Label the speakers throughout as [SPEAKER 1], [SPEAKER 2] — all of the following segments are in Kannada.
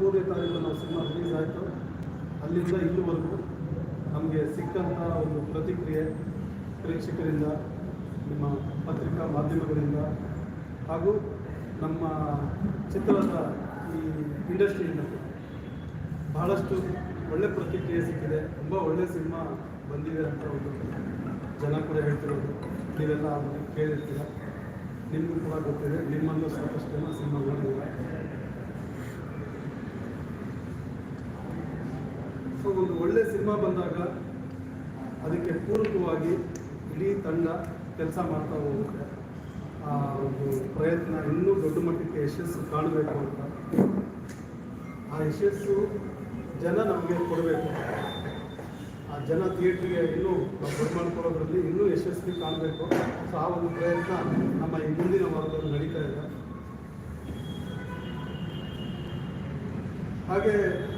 [SPEAKER 1] ಮೂರನೇ ತಾರೀಕು ನಾವು ಸಿನಿಮಾ ರಿಲೀಸ್ ಆಯಿತು. ಅಲ್ಲಿಂದ ಇಲ್ಲಿವರೆಗೂ ನಮಗೆ ಸಿಕ್ಕಂಥ ಒಂದು ಪ್ರತಿಕ್ರಿಯೆ ಪ್ರೇಕ್ಷಕರಿಂದ, ನಿಮ್ಮ ಪತ್ರಿಕಾ ಮಾಧ್ಯಮಗಳಿಂದ ಹಾಗೂ ನಮ್ಮ ಚಿತ್ರದ ಈ ಇಂಡಸ್ಟ್ರಿಯಿಂದ ಬಹಳಷ್ಟು ಒಳ್ಳೆ ಪ್ರತಿಕ್ರಿಯೆ ಸಿಕ್ಕಿದೆ. ತುಂಬ ಒಳ್ಳೆ ಸಿನಿಮಾ ಬಂದಿದೆ ಅಂತ ಒಂದು ಜನ ಕೂಡ ಹೇಳ್ತಿರೋದು. ನೀವೆಲ್ಲ ಅದನ್ನು ಕೇಳಿರ್ತೀರ. ನಿಮಗೂ ಕೂಡ ಗೊತ್ತಿದೆ. ನಿಮ್ಮಲ್ಲೂ ಸಾಕಷ್ಟು ಜನ ಸಿನಿಮಾ ನೋಡಿದ್ದೀರ. ಒಂದು ಒಳ್ಳೆ ಸಿನಿಮಾ ಬಂದಾಗ ಅದಕ್ಕೆ ಪೂರಕವಾಗಿ ಇಡೀ ತಂಡ ಕೆಲಸ ಮಾಡ್ತಾ ಹೋಗುತ್ತೆ. ಆ ಒಂದು ಪ್ರಯತ್ನ ಇನ್ನೂ ದೊಡ್ಡ ಮಟ್ಟಕ್ಕೆ ಯಶಸ್ಸು ಕಾಣಬೇಕು ಅಂತ. ಆ ಯಶಸ್ಸು ಜನ ನಮಗೆ ಕೊಡಬೇಕು. ಆ ಜನ ಥಿಯೇಟ್ರಿಗೆ ಇನ್ನೂ ದೊಡ್ಡ ಮಾಡ್ಕೊಳ್ಳೋದ್ರಲ್ಲಿ ಇನ್ನೂ ಯಶಸ್ವಿ ಕಾಣಬೇಕು. ಸೊ, ಆ ಒಂದು ಪ್ರಯತ್ನ ನಮ್ಮ ಈ ಮುಂದಿನ ವಾರದಲ್ಲಿ ನಡೀತಾ ಇದೆ. ಹಾಗೆ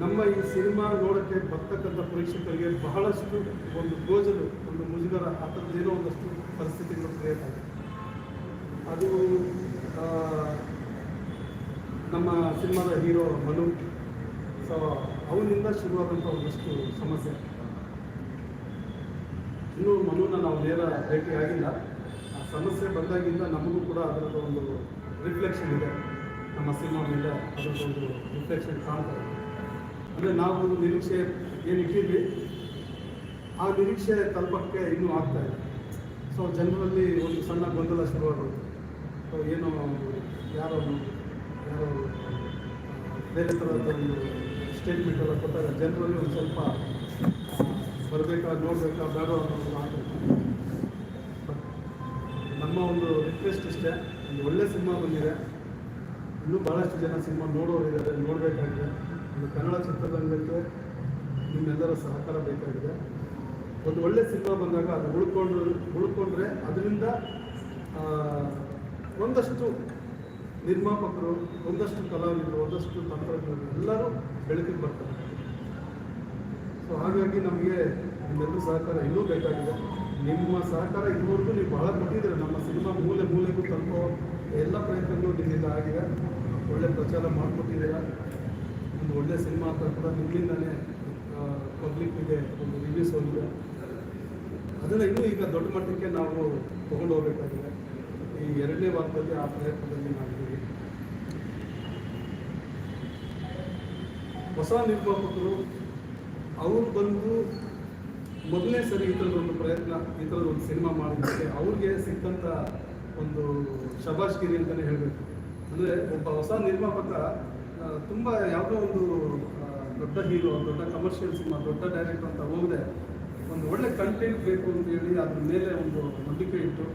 [SPEAKER 1] ನಮ್ಮ ಈ ಸಿನಿಮಾ ನೋಡೋಕ್ಕೆ ಬರ್ತಕ್ಕಂಥ ಪ್ರೇಕ್ಷಕರಿಗೆ ಬಹಳಷ್ಟು ಒಂದು ಗೋಜಲು, ಒಂದು ಮುಜುಗರ, ಆ ಥರದ್ದೇನೋ ಒಂದಷ್ಟು ಪರಿಸ್ಥಿತಿಗಳು ಕ್ರಿಯೇಟ್ ಆಗಿದೆ. ಅದು ನಮ್ಮ ಸಿನಿಮಾದ ಹೀರೋ ಮನು, ಸೊ ಅವನಿಂದ ಶುರುವಾದಂಥ ಒಂದಷ್ಟು ಸಮಸ್ಯೆ. ಇನ್ನೂ ಮನುನ ನಾವು ನೇರ ಭೇಟಿ ಆಗಿಲ್ಲ. ಆ ಸಮಸ್ಯೆ ಬಂದಾಗಿಂದ ನಮಗೂ ಕೂಡ ಅದರದ್ದು ಒಂದು ರಿಫ್ಲೆಕ್ಷನ್ ಇದೆ. ನಮ್ಮ ಸಿನಿಮಾ ಮೇಲೆ ಅದರದ್ದು ಒಂದು ರಿಫ್ಲೆಕ್ಷನ್ ಕಾಣ್ತದೆ. ಅಂದರೆ ನಾವು ನಿರೀಕ್ಷೆ ಏನು ಇಟ್ಟಿದ್ವಿ? ಆ ನಿರೀಕ್ಷೆ ತಲುಪಕ್ಕೆ ಇನ್ನೂ ಆಗ್ತಾ ಇದೆ ಸೊ ಜನರಲ್ಲಿ ಒಂದು ಸಣ್ಣ ಗೊಂದಲ ಶುರುವಾಗುತ್ತೆ ಸೊ ಏನು ಯಾರೋ ಯಾರೋ ಬೇರೆ ಥರದ ಒಂದು ಸ್ಟೇಟ್ಮೆಂಟ್ ಎಲ್ಲ ಕೊಟ್ಟಾಗ ಜನರಲ್ಲಿ ಒಂದು ಸ್ವಲ್ಪ ಬರಬೇಕಾ, ನೋಡಬೇಕಾ, ಬೇಡ ಅನ್ನೋದು ಬಟ್ ನಮ್ಮ ಒಂದು ರಿಕ್ವೆಸ್ಟ್ ಇಷ್ಟೇ, ಒಂದು ಒಳ್ಳೆ ಸಿನಿಮಾ ಬಂದಿದೆ. ಇನ್ನೂ ಭಾಳಷ್ಟು ಜನ ಸಿನಿಮಾ ನೋಡೋರಿದ್ದಾರೆ, ನೋಡಬೇಕಾಗಿದೆ. ಒಂದು ಕನ್ನಡ ಚಿತ್ರರಂಗಕ್ಕೆ ನಿಮ್ಮೆಲ್ಲರ ಸಹಕಾರ ಬೇಕಾಗಿದೆ. ಒಂದು ಒಳ್ಳೆ ಸಿನಿಮಾ ಬಂದಾಗ ಅದು ಉಳ್ಕೊಂಡು ಉಳ್ಕೊಂಡ್ರೆ ಅದರಿಂದ ಒಂದಷ್ಟು ನಿರ್ಮಾಪಕರು, ಒಂದಷ್ಟು ಕಲಾವಿದರು, ಒಂದಷ್ಟು ತಂತ್ರಜ್ಞರು ಎಲ್ಲರೂ ಬೆಳಕಿಗೆ ಬರ್ತಾರೆ. ಸೊ ಹಾಗಾಗಿ ನಮಗೆ ನಿಮ್ಮೆಲ್ಲರೂ ಸಹಕಾರ ಇನ್ನೂ ಬೇಕಾಗಿದೆ. ನಿಮ್ಮ ಸಹಕಾರ ಇದುವರೆಗೂ ನೀವು ಬಹಳ ಕೊಟ್ಟಿದ್ದೀರ. ನಮ್ಮ ಸಿನಿಮಾ ಮೂಲೆ ಮೂಲೆಗೂ ತಲುಪೋ ಎಲ್ಲ ಪ್ರಯತ್ನಗಳು ನಿಮ್ಮಿಂದ ಆಗಿದೆ. ಒಳ್ಳೆ ಪ್ರಚಾರ ಮಾಡಿಕೊಟ್ಟಿದ್ದೀರ. ಒಂದು ಒಳ್ಳೆ ಸಿನಿಮಾ ಅಂತ ಕೂಡ ನಿಮ್ಮಿಂದಲೇ ಪಬ್ಲಿಕ್ಕಿಗೆ ಒಂದು ರಿವ್ಯೂಸ್ ಹೋಗಿದೆ ಅದನ್ನು ಇನ್ನೂ ಈಗ ದೊಡ್ಡ ಮಟ್ಟಕ್ಕೆ ನಾವು ತೊಗೊಂಡು ಹೋಗಬೇಕಾಗಿದೆ. ಈ ಎರಡನೇ ವಾರದಲ್ಲಿ ಆ ಪ್ರಯತ್ನದಲ್ಲಿ ಮಾಡಿದ್ದೀವಿ ಹೊಸ ನಿರ್ಮಾಪಕರು, ಅವರು ಬಂದು ಮೊದಲನೇ ಸರಿ ಈ ಥರದೊಂದು ಪ್ರಯತ್ನ, ಈ ಥರದೊಂದು ಸಿನಿಮಾ ಮಾಡೋದಕ್ಕೆ ಅವ್ರಿಗೆ ಸಿಕ್ಕಂಥ ಒಂದು ಶಬಾಷ್ಗಿರಿ ಅಂತಲೇ ಹೇಳಬೇಕು. ಅಂದರೆ ಒಬ್ಬ ಹೊಸ ನಿರ್ಮಾಪಕ ತುಂಬ ಯಾವುದೋ ಒಂದು ದೊಡ್ಡ ಹೀರೋ, ದೊಡ್ಡ ಕಮರ್ಷಿಯಲ್ ಸಿನಿಮಾ, ದೊಡ್ಡ ಡೈರೆಕ್ಟರ್ ಅಂತ ಹೋಗದೆ, ಒಂದು ಒಳ್ಳೆ ಕಂಟೆಂಟ್ ಬೇಕು ಅಂತ ಹೇಳಿ ಅದ್ರ ಮೇಲೆ ಒಂದು ನಂಬಿಕೆ ಇಟ್ಟು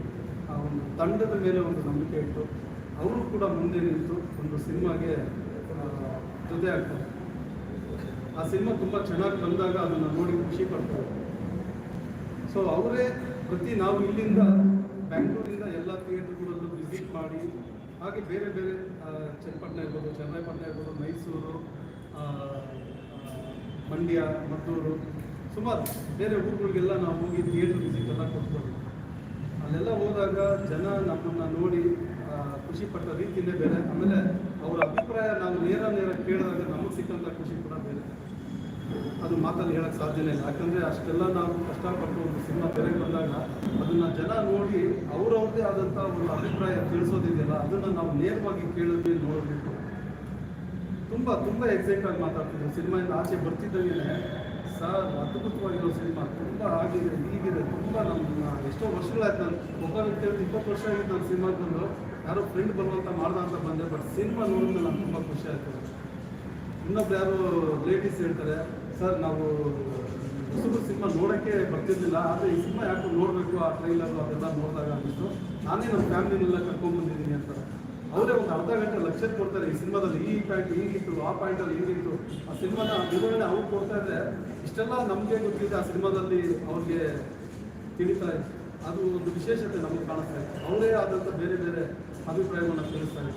[SPEAKER 1] ಆ ಒಂದು ತಂಡದ ಮೇಲೆ ಒಂದು ನಂಬಿಕೆ ಇಟ್ಟು ಅವರು ಕೂಡ ಮುಂದೆ ನಿಂತು ಒಂದು ಸಿನಿಮಾಗೆ ಜೊತೆ ಆಗ್ತಾರೆ. ಆ ಸಿನಿಮಾ ತುಂಬ ಚೆನ್ನಾಗಿ ಬಂದಾಗ ಅದನ್ನು ನೋಡಿ ಖುಷಿ ಪಡ್ತಾರೆ. ಸೊ ಅವರೇ ಪ್ರತಿ ನಾವು ಇಲ್ಲಿಂದ ಬ್ಯಾಂಗ್ಳೂರಿಂದ ಎಲ್ಲ ಥಿಯೇಟರ್ಗಳಲ್ಲೂ ವಿಸಿಟ್ ಮಾಡಿ, ಹಾಗೆ ಬೇರೆ ಬೇರೆ ಚನ್ನಪಟ್ಟಣ ಇರ್ಬೋದು ಚನ್ನರಾಯಪಟ್ಟಣ ಇರ್ಬೋದು, ಮೈಸೂರು ಮಂಡ್ಯ, ಮದ್ದೂರು, ಸುಮಾರು ಬೇರೆ ಊರುಗಳಿಗೆಲ್ಲ ನಾವು ಹೋಗಿ ಥಿಯೇಟರ್ ವಿಸಿಟ್ ಎಲ್ಲ ಕೊಟ್ಕೊಂಡು ಅಲ್ಲೆಲ್ಲ ಹೋದಾಗ ಜನ ನಮ್ಮನ್ನು ನೋಡಿ ಖುಷಿಪಟ್ಟ ಖುಷಿ ಪಟ್ಟ ರೀತಿಯೇ ಬೇರೆ. ಆಮೇಲೆ ಅವರ ಅಭಿಪ್ರಾಯ ನಾವು ನೇರ ನೇರ ಕೇಳಿದಾಗ ನಮಗೆ ಸಿಕ್ಕಂಥ ಖುಷಿ ಕೂಡ ಬೇರೆ. ಅದು ಮಾತಲ್ಲಿ ಹೇಳೋಕ್ಕೆ ಸಾಧ್ಯನೇ ಇಲ್ಲ. ಯಾಕಂದರೆ ಅಷ್ಟೆಲ್ಲ ನಾವು ಕಷ್ಟಪಟ್ಟು ತೆರೆಗೆ ಬಂದಾಗ ಅದನ್ನ ಜನ ನೋಡಿ ಅವ್ರವ್ರದ್ದೇ ಆದಂಥ ಒಂದು ಅಭಿಪ್ರಾಯ ತಿಳಿಸೋದಿದೆಯಲ್ಲ, ಅದನ್ನ ನಾವು ನೇರವಾಗಿ ಕೇಳಿದ್ವಿ ನೋಡಬೇಕು ತುಂಬ ತುಂಬ ಎಕ್ಸೈಟ್ ಆಗಿ ಮಾತಾಡ್ತಿದ್ರು. ಸಿನಿಮಾಯಿಂದ ಆಚೆ ಬರ್ತಿದ್ದಂಗೆ ಸರ್, ಅದ್ಭುತವಾಗಿರೋ ಸಿನಿಮಾ, ತುಂಬ ಆಗಿದೆ, ಹೀಗಿದೆ, ತುಂಬ ನಮ್ಮ ಎಷ್ಟೋ ವರ್ಷಗಳಾಯ್ತು ನಾನು ಒಬ್ಬ ವ್ಯಕ್ತಿ ಇಪ್ಪತ್ತು ವರ್ಷ ಆಗಿತ್ತು ನಾನು ಸಿನಿಮಾ ಬಂದು, ಯಾರೋ ಫ್ರೆಂಡ್ ಬರುವಂತ ಮಾಡ್ದ ಅಂತ ಬಂದೆ ಬಟ್ ಸಿನಿಮಾ ನೋಡಿದ್ರೆ ನಂಗೆ ತುಂಬ ಖುಷಿ ಆಯ್ತು ಇನ್ನೊಬ್ರು ಯಾರು ಲೇಡೀಸ್ ಹೇಳ್ತಾರೆ, ಸರ್, ನಾವು ಹೊಸದು ಸಿನಿಮಾ ನೋಡೋಕ್ಕೆ ಬರ್ತಿರ್ಲಿಲ್ಲ, ಆದರೆ ಈ ಸಿನಿಮಾ ಯಾಕೆ ನೋಡಬೇಕು, ಆ ಟ್ರೈಲರು ಅದೆಲ್ಲ ನೋಡಿದಾಗ ಅಂದ್ಬಿಟ್ಟು ನಾನೇ ನಮ್ಮ ಫ್ಯಾಮಿಲಿನೆಲ್ಲ ಕರ್ಕೊಂಡ್ಬಂದಿದ್ದೀನಿ ಅಂತ. ಅವರೇ ಒಂದು ಅರ್ಧ ಗಂಟೆ ಲಕ್ಷ ಕೊಡ್ತಾರೆ ಈ ಸಿನಿಮಾದಲ್ಲಿ, ಈ ಪಾಯಿಂಟ್ ಹೀಗಿತ್ತು ಆ ಪಾಯಿಂಟಲ್ಲಿ ಹೀಗಿತ್ತು ಆ ಸಿನಿಮಾನ ವಿವರಣೆ ಅವ್ರು ಕೊಡ್ತಾ ಇದ್ರೆ ಇಷ್ಟೆಲ್ಲ ನಮಗೆ ಗೊತ್ತಿದೆ ಆ ಸಿನಿಮಾದಲ್ಲಿ ಅವ್ರಿಗೆ ತಿಳಿತಾ ಇದೆ. ಅದು ಒಂದು ವಿಶೇಷತೆ ನಮಗೆ ಕಾಣಿಸ್ತಾ ಇದೆ. ಅವರೇ ಆದಂಥ ಬೇರೆ ಬೇರೆ ಅಭಿಪ್ರಾಯವನ್ನು ತಿಳಿಸ್ತಾ ಇದೆ.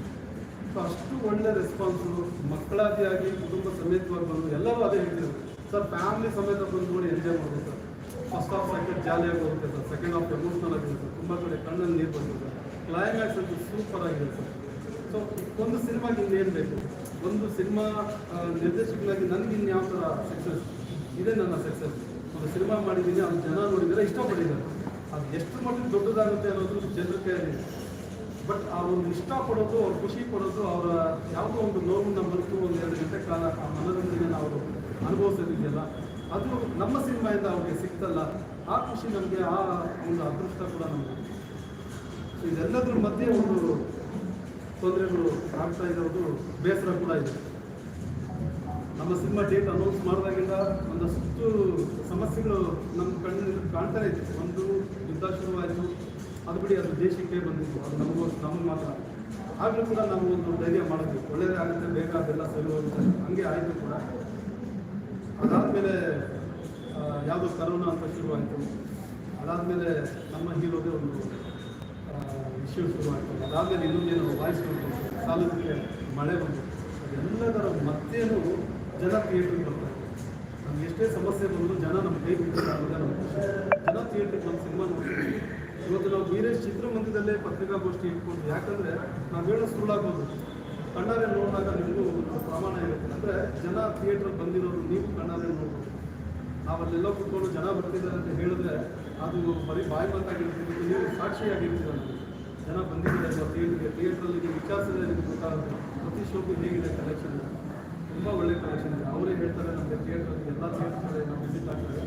[SPEAKER 1] ಸೊ ಅಷ್ಟು ಒಳ್ಳೆ ರೆಸ್ಪಾನ್ಸು ಮಕ್ಕಳಾದಿಯಾಗಿ ಕುಟುಂಬ ಸಮೇತವಾಗಿ ಬಂದು ಎಲ್ಲರೂ ಅದೇ ಹೇಳ್ತಿದ್ರು ಸರ್ ಫ್ಯಾಮಿಲಿ ಸಮೇತ ಬಂದು ನೋಡಿ ಎಂಜಾಯ್ ಮಾಡಿದೆ ಸರ್ ಫಸ್ಟ್ ಹಾಫ್ ಸೆಕೆಂಡ್ ಜಾಲಿಯಾಗಿ ಹೋಗುತ್ತೆ ಸರ್ ಸೆಕೆಂಡ್ ಹಾಫ್ ಆಗಿದೆ ಸರ್ ತುಂಬ ಕಡೆ ಕಣ್ಣಲ್ಲಿ ನೀರು ಬಂದಿದೆ ಕ್ಲೈಮ್ಯಾಕ್ಸ್ ಅಂತೂ ಸೂಪರ್ ಆಗಿದೆ ಸರ್ ಸೊ ಒಂದು ಸಿನಿಮಾಗೆ ಇನ್ನೇನು ಬೇಕು? ಒಂದು ಸಿನಿಮಾ ನಿರ್ದೇಶಕನಾಗಿ ನನಗೆ ಇನ್ಯಾವ ಥರ ಸಕ್ಸಸ್ ಇದೇ ನನ್ನ ಸಕ್ಸಸ್ ಒಂದು ಸಿನಿಮಾ ಮಾಡಿದ್ದೀನಿ, ಅದು ಜನ ನೋಡಿದರೆ ಇಷ್ಟಪಟ್ಟಿದ್ದಾರೆ ಅದು ಎಷ್ಟು ಮಟ್ಟಿಗೆ ದೊಡ್ಡದಾಗುತ್ತೆ ಅನ್ನೋದು ಜನರ ಕೈಯಲ್ಲಿ. ಬಟ್ ಅವರು ಇಷ್ಟಪಡೋದು ಅವ್ರು ಖುಷಿ ಪಡೋದು, ಅವರ ಯಾವುದೋ ಒಂದು ನೋವನ್ನು ಮರೆತು ಒಂದು ಎರಡು ಗಂಟೆ ಕಾಲ ಆ ಮನೋರಂಜನೆನ ಅವರು ಅನುಭವಿಸೋದಿದೆಯಲ್ಲ? ಅದು ನಮ್ಮ ಸಿನಿಮಾಯಿಂದ ಅವ್ರಿಗೆ ಸಿಗ್ತಲ್ಲ ಆ ಖುಷಿ ನಮಗೆ, ಆ ಒಂದು ಅದೃಷ್ಟ ಕೂಡ ನಮಗೆ. ಇದೆಲ್ಲದ್ರ ಮಧ್ಯೆ ಒಂದು ತೊಂದರೆಗಳು ಆಗ್ತಾ ಇರೋದು ಬೇಸರ ಕೂಡ ಇದೆ. ನಮ್ಮ ಸಿನಿಮಾ ಡೇಟ್ ಅನೌನ್ಸ್ ಮಾಡಿದಾಗಿಂದ ಒಂದಷ್ಟು ಸಮಸ್ಯೆಗಳು ನಮ್ಮ ಕಣ್ಣಿನಲ್ಲಿ ಕಾಣ್ತಾ ಇದೆ. ಒಂದು ಯುದ್ಧ ಶುರುವಾಯಿತು ಅದು ಬಿಡಿ ಅದು ದೇಶಕ್ಕೆ ಬಂದಿತ್ತು, ಅದು ನಮಗೂ ನಮಗೆ ಮಾತ್ರ. ಆಗಲೂ ಕೂಡ ನಾವು ಒಂದು ಧೈರ್ಯ ಮಾಡಿದ್ವಿ ಒಳ್ಳೆಯದೇ ಆಗುತ್ತೆ, ಬೇಗ ಅದೆಲ್ಲ ಸರಿ ಹೋಗುತ್ತೆ. ಹಂಗೆ ಆಯಿತು ಕೂಡ. ಅದಾದಮೇಲೆ ಯಾವುದೋ ಕರೋನಾ ಅಂತ ಶುರುವಾಯಿತು. ಅದಾದಮೇಲೆ ನಮ್ಮ ಹೀರೋದೇ ಒಂದು ಇಶ್ಯೂ ಶುರುವಾಯಿತು. ಅದಾದಮೇಲೆ ಇನ್ನೊಂದೇನು ವಾಯ್ಸ್ ಬಂತು. ಸಾಲದಕ್ಕೆ ಮಳೆ ಬಂತು. ಅದೆಲ್ಲದರ ಮತ್ತೇನು ಜನ ಥಿಯೇಟ್ರಿಗೆ ಬರ್ತಾರೆ. ನಮ್ಗೆ ಎಷ್ಟೇ ಸಮಸ್ಯೆ ಬಂದರೂ ಜನ ನಮ್ಮ ಕೈ ನಮ್ಮ ಜನ ಥಿಯೇಟ್ರಿಗೆ ನಮ್ಮ ಸಿನಿಮಾ ನೋಡ್ತೀವಿ ಇವತ್ತು ನಾವು ವೀರೇಶ್ ಚಿತ್ರಮಂದಿರದಲ್ಲೇ ಪತ್ರಿಕಾಗೋಷ್ಠಿ ಇಟ್ಕೊಂಡು, ಯಾಕಂದರೆ ನಾವು ಹೇಳೋ ಸುಳ್ಳಾಗೋದು. ಕಣ್ಣಾರೆ ನೋಡಿದಾಗ ನಿಮಗೂ ಒಂದು ಪ್ರಮಾಣ ಇರುತ್ತೆ. ಅಂದರೆ ಜನ ಥಿಯೇಟ್ರ್ ಬಂದಿರೋರು ನೀವು ಕಣ್ಣಾರೆ ನೋಡ್ಬೋದು. ನಾವಲ್ಲೆಲ್ಲ ಕೂತ್ಕೊಂಡು ಜನ ಬರ್ತಿದ್ದಾರೆ ಅಂತ ಹೇಳಿದ್ರೆ ಅದು ಬರೀ ಬಾಯಿ ಮಾತಾಗಿರ್ತೀವಿ ನೀವು ಸಾಕ್ಷಿಯಾಗಿರ್ತೀರ ಜನ ಬಂದಿದ್ದಾರೆ ಥಿಯೇಟ್ರಿಗೆ ಥಿಯೇಟ್ರಲ್ಲಿ ನೀವು ವಿಚಾರಿಸಿದ್ರೆ ನಿಮ್ಗೆ ಗೊತ್ತಾಗುತ್ತೆ. ಪ್ರತಿ ಶೋಕು ಹೇಗಿದೆ ಕಲೆಕ್ಷನ್ ತುಂಬ ಒಳ್ಳೆ ಕಲೆಕ್ಷನ್ ಇದೆ. ಅವರೇ ಹೇಳ್ತಾರೆ ನಮಗೆ ಥಿಯೇಟ್ರಲ್ಲಿ ಎಲ್ಲ ಥಿಯೇಟ್ರಲ್ಲಿ ನಾವು ವಿಸಿಟ್ ಆಗ್ತದೆ.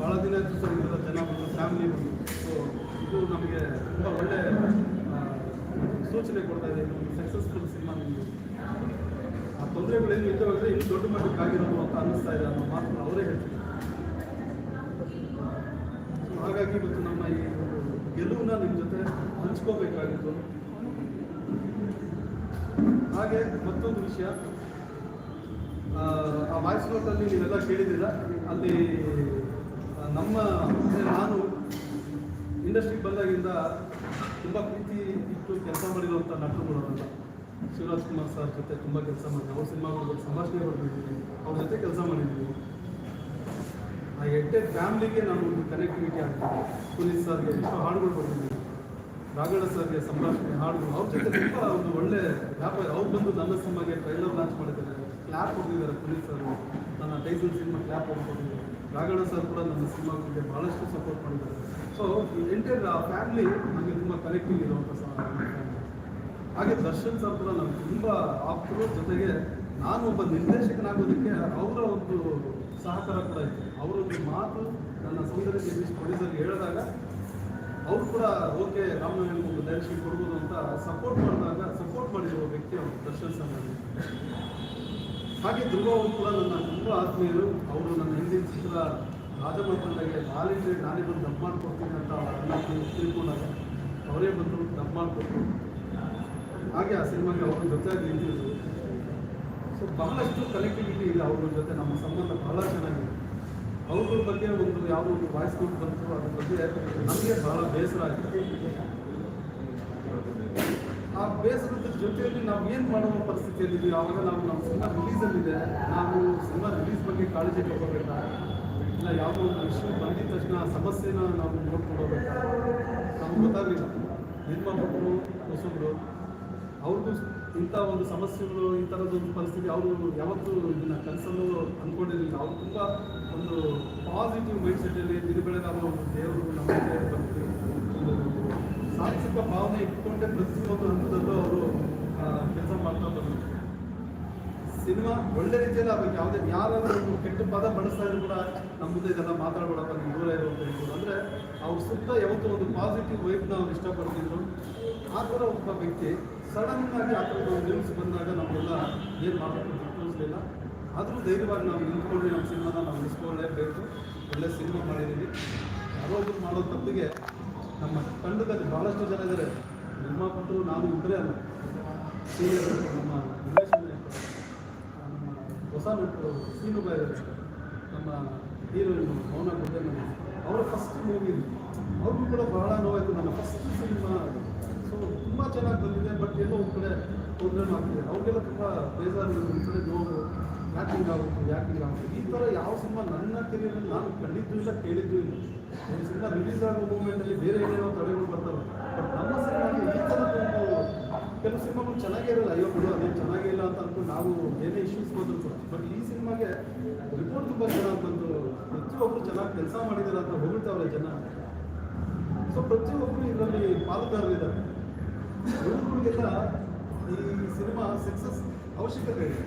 [SPEAKER 1] ಭಾಳ ದಿನ ಸರ್ ಜನ ಬಂದು ಫ್ಯಾಮಿಲಿ ಬಂದು. ಸೊ ಇದು ನಮಗೆ ತುಂಬ ಒಳ್ಳೆ ಆ, ಸೂಚನೆ ಕೊಡ್ತಾ ಇದೆ. ಸಕ್ಸಸ್ಫುಲ್ ಸಿನಿಮಾ ನಿಮಗೆ ಆ ತೊಂದರೆಗಳೇನು ಇದ್ದಾವೆ ಇನ್ನು ದೊಡ್ಡ ಮಟ್ಟಕ್ಕೆ ಅಂತ ಅನ್ನಿಸ್ತಾ ಇದೆ ಅನ್ನೋ ಮಾತನ್ನು ಅವರೇ ಹೇಳ್ತಿದ್ದಾರೆ. ಹಾಗಾಗಿ ಇವತ್ತು ನಮ್ಮ ಈ ಗೆಲುವನ್ನ ನಿಮ್ಮ ಜೊತೆ ಹಂಚ್ಕೋಬೇಕಾಗಿತ್ತು. ಹಾಗೆ ಮತ್ತೊಂದು ವಿಷಯ. ಆ ವಾಯ್ಸ್ ನೋಟಲ್ಲಿ ನೀವೆಲ್ಲ ಕೇಳಿದ್ದೀರ? ಅಲ್ಲಿ ನಮ್ಮ ನಾನು ಇಂಡಸ್ಟ್ರಿಗೆ ಬಂದಾಗಿಂದ ತುಂಬ ಪ್ರೀತಿ ಇಟ್ಟು ಕೆಲಸ ಮಾಡಿರುವಂಥ ನಟರುಗಳು ಅವರೆಲ್ಲ ಶಿವರಾಜ್ ಕುಮಾರ್ ಸರ್ ಜೊತೆ ತುಂಬ ಕೆಲಸ ಮಾಡಿದ್ವಿ ಅವ್ರ ಸಿನಿಮಾಗಳು ಸಂಭಾಷಣೆ ಮಾಡಿದ್ದೀವಿ ಅವ್ರ ಜೊತೆ ಕೆಲಸ ಮಾಡಿದ್ದೀವಿ ಆ ಎಡ್ಡೆ ಫ್ಯಾಮ್ಲಿಗೆ ನಾನು ಒಂದು ಕನೆಕ್ಟಿವಿಟಿ ಆಗ್ತೀನಿ ಪುನೀತ್ ಸರ್ಗೆ ಎಷ್ಟು ಹಾಡುಗಳು ಬರ್ತಿದ್ದೀನಿ ರಾಘಣ ಸರ್ಗೆ ಸಂಭಾಷಣೆ, ಹಾಡುಗಳು. ಅವ್ರ ಜೊತೆ ತುಂಬ ಒಂದು ಒಳ್ಳೆ ವ್ಯಾಪಾರ ಅವ್ರು ಬಂದು ನನ್ನ ಸಿನಿಮಾಗೆ ಟ್ರೈಲರ್ ಲಾಂಚ್ ಮಾಡಿದ್ದಾರೆ. ಕ್ಲಾಪ್ ಹೊಡೆದಿದ್ದಾರೆ ಪುನೀತ್ ಸರ್ ನನ್ನ ಟೈಸಲ್ ಸಿನಿಮಾ ಕ್ಲಾಪ್ ಹೊಡ್ಕೊಂಡಿದ್ದಾರೆ ರಾಘಣ ಸರ್ ಕೂಡ ನನ್ನ ಸಿನಿಮಾಗೆ ಭಾಳಷ್ಟು ಸಪೋರ್ಟ್ ಮಾಡಿದ್ದಾರೆ ಸೊ ಎಂಟೈರ್ ಫ್ಯಾಮಿಲಿ ನನಗೆ ತುಂಬ ಕನೆಕ್ಟಿಂಗ್ ಇರುವಂಥ. ಹಾಗೆ ದರ್ಶನ್ ಸರ್ ಕೂಡ ನಮ್ಗೆ ತುಂಬ ಆಪ್ತರು ಜೊತೆಗೆ ನಾನು ಒಬ್ಬ ನಿರ್ದೇಶಕನಾಗೋದಕ್ಕೆ ಅವರ ಒಂದು ಸಹಕಾರ ಕೂಡ ಇತ್ತು ಅವರೊಂದು ಮಾತು ನನ್ನ ಸೌಂದರ್ಯ ನಿರ್ದೇಶಕ ಪ್ರೊಡ್ಯೂಸರ್ಗೆ ಹೇಳಿದಾಗ ಅವ್ರು ಕೂಡ, ಓಕೆ ರಾಮನಗರ ಒಂದು ಡೈರೆಕ್ಷನ್ ಕೊಡ್ಬೋದು ಅಂತ ಸಪೋರ್ಟ್ ಮಾಡಿದಾಗ ಸಪೋರ್ಟ್ ಮಾಡಿರುವ ವ್ಯಕ್ತಿ ಅವರು, ದರ್ಶನ್ ಸರ್ ನನಗೆ. ಹಾಗೆ ಧ್ರುವ ಕೂಡ ನನ್ನ ತುಂಬ ಆತ್ಮೀಯರು. ಅವರು ನನ್ನ ಹಿಂದಿನ ಚಿತ್ರ ರಾಜಮಂತ್ರಿಗೆ ನಾಲಿಗೆ ನಾನೇ ಬಂದು ಡಬ್ ಮಾಡ್ಕೊಡ್ತೀನಿ ಅಂತ ತಿಳ್ಕೊಂಡಾಗ ಅವರೇ ಬಂದು ಡಬ್ ಮಾಡಿಕೊಟ್ರು. ಹಾಗೆ ಆ ಸಿನಿಮಾಗೆ ಅವ್ರ ಜೊತೆಯಾಗಿ ನಿಂತಿದ್ರು. ಸೊ ಬಹಳಷ್ಟು ಕನೆಕ್ಟಿವಿಟಿ ಇದೆ ಅವ್ರ ಜೊತೆ, ನಮ್ಮ ಸಂಬಂಧ ಬಹಳ ಚೆನ್ನಾಗಿದೆ. ಅವ್ರ ಬಗ್ಗೆ ಒಂದು ಯಾವುದೋ ಒಂದು ವಾಯ್ಸ್ ಕೊಟ್ಟು ಬಂತು, ಅದ್ರ ಬಗ್ಗೆ ನಮಗೆ ಬಹಳ ಬೇಸರ ಆಯಿತು. ಆ ಬೇಸರದ ಜೊತೆಯಲ್ಲಿ ನಾವು ಏನು ಮಾಡುವ ಪರಿಸ್ಥಿತಿಯಲ್ಲಿದ್ದೀವಿ? ಅವಾಗ ನಾವು ನಮ್ಮ ಸಿನಿಮಾ ರಿಲೀಸಲ್ಲಿದೆ ನಾವು ಸಿನಿಮಾ ರಿಲೀಸ್ ಬಗ್ಗೆ ಕಾಳಜಿ ತಗೋಬೇಕಾ? ಇಲ್ಲ, ಯಾವುದೋ ಒಂದು ವಿಷಯ ಬಂದಿದ ತಕ್ಷಣ ಸಮಸ್ಯೆನ ನಾವು ನೋಡ್ಕೊಂಡು ಹೋಗ್ಬೇಕಾ ನಮ್ಗೆ ಗೊತ್ತಾಗಲಿಲ್ಲ. ನಿರ್ಮಾಪಕರು ಹೊಸಬ್ರು ಅವ್ರದ್ದು ಇಂಥ ಒಂದು ಸಮಸ್ಯೆಗಳು, ಈ ಪರಿಸ್ಥಿತಿ, ಅವರು ಯಾವತ್ತೂ ಇದನ್ನ ಕನಸಲು ಅಂದ್ಕೊಂಡಿರಲಿಲ್ಲ. ಅವ್ರು ತುಂಬ ಒಂದು ಪಾಸಿಟಿವ್ ಮೈಂಡ್ ಸೆಟ್ಟಲ್ಲಿ ದಿನ ಬೆಳಗಾದ ಒಂದು ದೇವರು ನಮ್ಮ ಒಂದು ಸಾಂಸ್ಥಿಕ ಭಾವನೆ ಇಟ್ಕೊಂಡೆ ಒಂದು ಹಂತದಲ್ಲೂ ಅವರು ಕೆಲಸ ಮಾಡ್ತಾ ಬಂದರು. ಸಿನಿಮಾ ಒಳ್ಳೆ ರೀತಿಯಲ್ಲಿ ಅವ್ರಿಗೆ ಯಾವುದೇ ಯಾರಾದರೂ ಒಂದು ಕೆಟ್ಟ ಪದ ಬಳಸ್ತಾ ಇದ್ರು ಕೂಡ ನಮ್ಮ ಮುಂದೆ ಇದೆಲ್ಲ ಮಾತಾಡ್ಬೇಡಪ್ಪ, ನೀವು ದೂರ ಇರುವಂತ ಹೇಳ್ಬೋದು. ಅಂದರೆ ಅವ್ರ ಸುತ್ತ ಯಾವತ್ತೂ ಒಂದು ಪಾಸಿಟಿವ್ ವೈಫ್ನ ಅವ್ರು ಇಷ್ಟಪಡ್ತಿದ್ರು. ಆ ಥರ ಒಬ್ಬ ವ್ಯಕ್ತಿ ಸಡನ್ ಆಗಿ ಆ ಥರದ ಒಂದು ನ್ಯೂಸ್ ಬಂದಾಗ ನಮಗೆಲ್ಲ ಏನು ಮಾಡಬೇಕು ಆದರೂ ಧೈರ್ಯವಾಗಿ ನಾವು ನಿಂತ್ಕೊಂಡು ನಮ್ಮ ಸಿನಿಮಾನ ನಾವು ಇಸ್ಕೊಳ್ಳೇಬೇಕು ಒಳ್ಳೆ ಸಿನಿಮಾ ಮಾಡಿದ್ದೀವಿ. ಯಾರೋ ಮಾಡೋ ತಪ್ಪಿಗೆ ನಮ್ಮ ತಂಡದಲ್ಲಿ ಭಾಳಷ್ಟು ಜನ ಇದ್ದಾರೆ. ಕೊಟ್ಟರು ನಾನು ಇಬ್ಬರೇ ಅಲ್ಲ. ಸೀನಿಯರ್ ನಮ್ಮ ರಿಲೇಷನ್ ನಮ್ಮ ಹೊಸ ನಟರು ಸೀನು ಬಾಯ್ ನಮ್ಮ ಹೀರೋಯಿನ್ ಮೌನ ಗುಡ್ಡೇನ ಅವರ ಫಸ್ಟ್ ಮೂವಿ ಅವ್ರಿಗೂ ಕೂಡ ಬಹಳ ನೋವಾಯಿತು. ನನ್ನ ಫಸ್ಟ್ ಸಿನಿಮಾ ಸೊ ತುಂಬ ಚೆನ್ನಾಗಿ ಬಂದಿದೆ. ಬಟ್ ಎಲ್ಲೋ ಒಂದು ಕಡೆ ತೊಂದರೆ ಆಗ್ತಿದೆ. ಅವ್ರಿಗೆಲ್ಲ ತುಂಬ ಬೇಜಾರು ಒಂದು ಕಡೆ ನೋವು ಯಾಕಿಂಗ್ ಆಗುತ್ತೆ ಯಾಕಿಂಗ್ ಆಗುತ್ತೆ. ಈ ಥರ ಯಾವ ಸಿನಿಮಾ ನನ್ನ ಕೆರಿಯರಲ್ಲಿ ನಾನು ಕಂಡಿದ್ದು ಇಲ್ಲ, ಕೇಳಿದ್ದು ಇಲ್ಲ. ಒಂದು ಸಿನಿಮಾ ರಿಲೀಸ್ ಆಗೋ ಮೂಮೆಂಟಲ್ಲಿ ಬೇರೆ ಏನೇನೋ ತಡೆಗಳು ಬರ್ತವೆ. ಬಟ್ ನಮ್ಮ ಸಿನಿಮಾಗೆ ಈ ಥರದ್ದೊಂದು ಕೆಲವು ಸಿನಿಮಾಗಳು ಚೆನ್ನಾಗೇ ಇರಲ್ಲ. ಅಯ್ಯೋ ಬಿಡು, ಅದೇನು ಚೆನ್ನಾಗೇ ಇಲ್ಲ ಅಂತ ಅಂದ್ಕೊಂಡು ನಾವು ಏನೇ ಇಶ್ಯೂಸ್ ಬಂದ್ರು ಕೂಡ. ಬಟ್ ಈ ಸಿನಿಮಾಗೆ ರಿಪೋರ್ಟ್ ತುಂಬ ಚೆನ್ನಾಗಿ ಬಂದು ಪ್ರತಿಯೊಬ್ಬರು ಚೆನ್ನಾಗಿ ಕೆಲಸ ಮಾಡಿದ್ದಾರೆ ಅಂತ ಹೊಗಳ್ತಾವ್ರೆ ಜನ. ಸೊ ಪ್ರತಿಯೊಬ್ಬರು ಇದರಲ್ಲಿ ಪಾಲುದಾರರಿದ್ದಾರೆ ಹುಡುಗರಿಗೆಲ್ಲ ಈ ಸಿನಿಮಾ ಸಕ್ಸಸ್ ಅವಶ್ಯಕತೆ ಇದೆ.